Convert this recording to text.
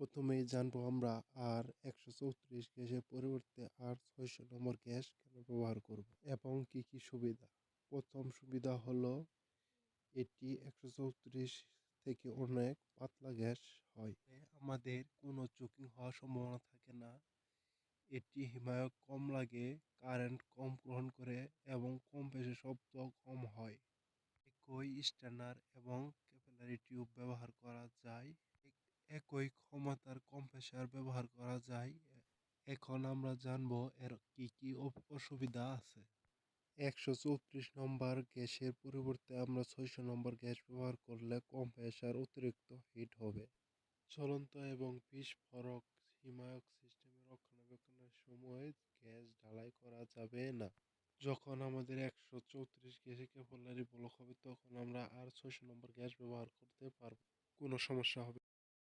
প্রথমেই জানব আমরা আর একশো চৌত্রিশ গ্যাসের পরিবর্তে আর ছয়শো নম্বর গ্যাস কেন ব্যবহার করব এবং কি কি সুবিধা? প্রথম সুবিধা হলো এটি একশো চৌত্রিশ থেকে অনেক পাতলা গ্যাস হয়। আমাদের কোনো চুকিং হওয়ার সম্ভাবনা থাকে না। এটি হিমায়ক কম লাগে, কারেন্ট কম গ্রহণ করে এবং কম বেশি শব্দ কম হয়। একই স্ট্যান্ডার এবং ক্যাপিলারি টিউব ব্যবহার করা যায়। একই ক্ষমতার কম্প্রেসার ব্যবহার করা যায়। এখন আমরা জানব এর কি কি অসুবিধা আছে। একশো চৌত্রিশ নম্বর গ্যাসের পরিবর্তে আমরা ছয়শো নম্বর গ্যাস ব্যবহার করলে কম্প্রেসার অতিরিক্ত হিট হবে। চলন্ত এবং বিস্ফোরক হিমায়ক সিস্টেমের রক্ষণাবেক্ষণের সময় গ্যাস ঢালাই করা যাবে না। যখন আমাদের একশো চৌত্রিশ গ্যাসে ক্যাপলারি ব্লক হবে, তখন আমরা আর ছয়শো নম্বর গ্যাস ব্যবহার করতে পারব। কোনো সমস্যা হবে